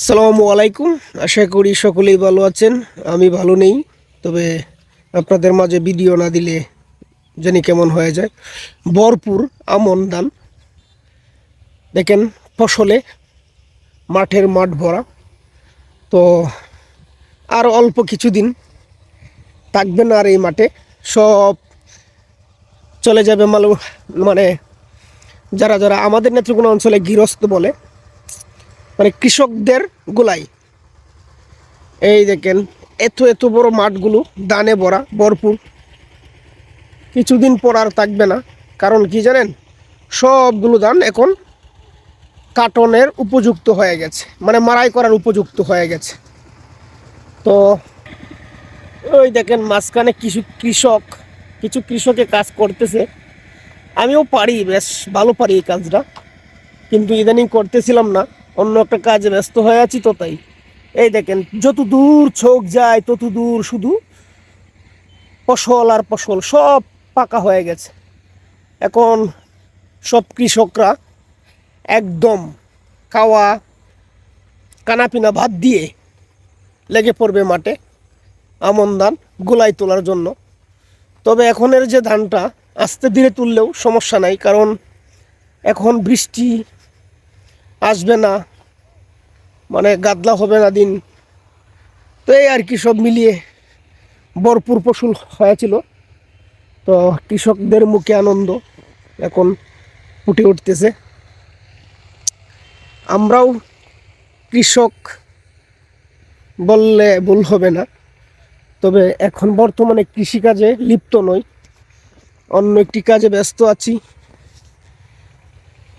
আসসালামু আলাইকুম। আশা করি সকলেই ভালো আছেন। আমি ভালো নেই, তবে আপনাদের মাঝে ভিডিও না দিলে জানি কেমন হয়ে যায়। ভরপুর আমন ধান। দেখেন, ফসলে মাঠের মাঠ ভরা। তো আর অল্প কিছুদিন থাকবে না আর এই মাঠে। সব চলে যাবে মালু মানে যারা যারা আমাদের নেত্রকোনা অঞ্চলে গৃহস্থ বলে মানে কৃষকদের গোলাই। এই দেখেন, এত এত বড় মাঠগুলো, দানে ভরা, ভরপুর। কিছুদিন পর আর থাকবে না। কারণ কি জানেন? সবগুলো ধান এখন কাটনের উপযুক্ত হয়ে গেছে। মানে মারাই করার উপযুক্ত হয়ে গেছে। তো ওই দেখেন মাঝখানে কিছু কৃষক, কিছু কৃষকে কাজ করতেছে। আমিও পারি, বেশ ভালো পারি এই কাজটা। কিন্তু ইদানিং করতেছিলাম না। অন্য একটা কাজে ব্যস্ত হয়ে আছি তো তাই। এই দেখেন, যত দূর চোখ যায়, তত দূর শুধু ফসল আর ফসল সব পাকা হয়ে গেছে। এখন সব কৃষকরা একদম খাওয়া কানাপিনা ভাত দিয়ে লেগে পড়বে মাঠে আমন ধান গোলাই তোলার জন্য। তবে এখনের যে ধানটা আস্তে ধীরে তুললেও সমস্যা নাই, কারণ এখন বৃষ্টি আসবে না মানে গাদলা হবে না দিন। তো এই আর কি সব মিলিয়ে ভরপুর ফসল হয়েছিল। তো কৃষকদের মুখে আনন্দ এখন ফুটে উঠতেছে। আমরাও কৃষক বললে ভুল হবে না। তবে এখন বর্তমানে কৃষিকাজে লিপ্ত নই। অন্য একটি কাজে ব্যস্ত আছি।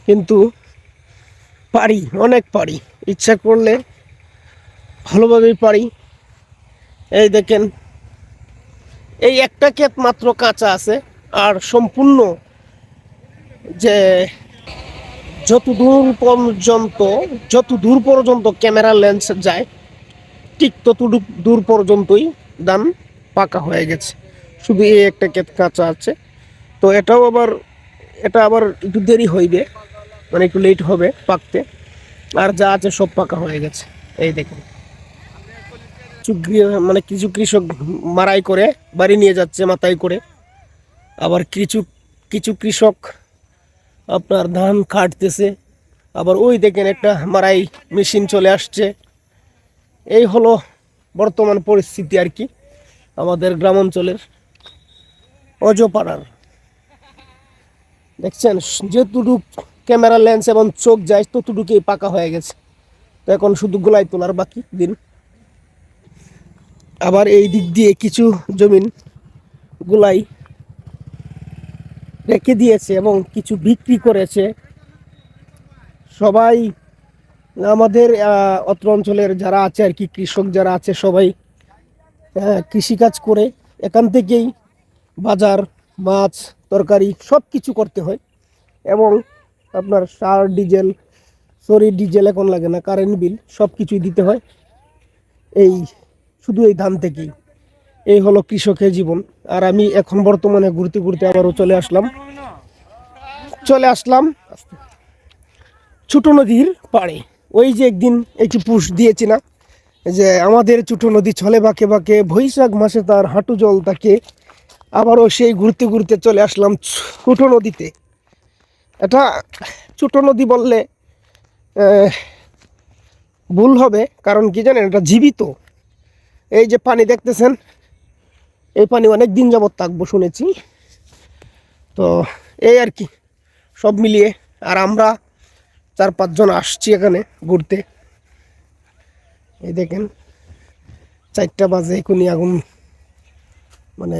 কিন্তু পারি, অনেক পারি। ইচ্ছা করলে ভালোভাবেই পারি। এই দেখেন, এই একটা ক্ষেত মাত্র কাঁচা আছে আর সম্পূর্ণ যে যত দূর পর্যন্ত, যত দূর পর্যন্ত ক্যামেরা লেন্স যায়, ঠিক তত দূর পর্যন্তই ধান পাকা হয়ে গেছে। শুধু এই একটা ক্ষেত কাঁচা আছে। তো এটাও আবার, এটা আবার একটু দেরি হইবে মানে একটু লেট হবে পাকতে। আর যা আছে সব পাকা হয়ে গেছে। এই দেখুন। মানে কিছু কৃষক মারাই করে, বাড়ি নিয়ে যাচ্ছে মাথায় করে। আবার কিছু কিছু কৃষক আপনার ধান কাটতেছে। আবার ওই দেখেন একটা মারাই মেশিন চলে আসছে। এই হলো বর্তমান পরিস্থিতি আর কি আমাদের গ্রাম অঞ্চলের অজপাড়ার। দেখছেন যেটুক ক্যামেরা লেন্স এবং চোখ যায় ততটুকুই পাকা হয়ে গেছে। তো এখন শুধু গোলাই তোলার বাকি দিন। আবার এই দিক দিয়ে কিছু জমিন গোলাই রেখে দিয়েছে এবং কিছু বিক্রি করেছে। সবাই, আমাদের অত্র অঞ্চলের যারা আছে আর কি, কৃষক যারা আছে সবাই কৃষিকাজ করে এখান থেকেই বাজার, মাছ, তরকারি সব কিছু করতে হয়। এবং আপনার সার, ডিজেল, সরি, ডিজেল এখন লাগে না, কারেন্ট বিল সব কিছুই দিতে হয়। এই, শুধু এই ধান থেকেই। এই হলো কৃষকের জীবন। আর আমি এখন বর্তমানে ঘুরতে ঘুরতে আবারও চলে আসলাম। চলে আসলাম ছোট নদীর পাড়ে। ওই যে একদিন একটি পুষ দিয়েছি না যে আমাদের ছোট নদী চলে বাঁকে বাঁকে বৈশাখ মাসে তার হাঁটু জল থাকে আবারও সেই ঘুরতে ঘুরতে চলে আসলাম ছোট নদীতে। এটা ছোট নদী বললে ভুল হবে, কারণ কি জানেন, এটা জীবিত। এই যে পানি দেখতেছেন, এই পানি অনেক দিন যাবৎ থাকব শুনেছি। তো এই আর কি, সব মিলিয়ে, আর আমরা চার পাঁচজন আসছি এখানে ঘুরতে। এই দেখেন, চারটা বাজে এখনই আগুন মানে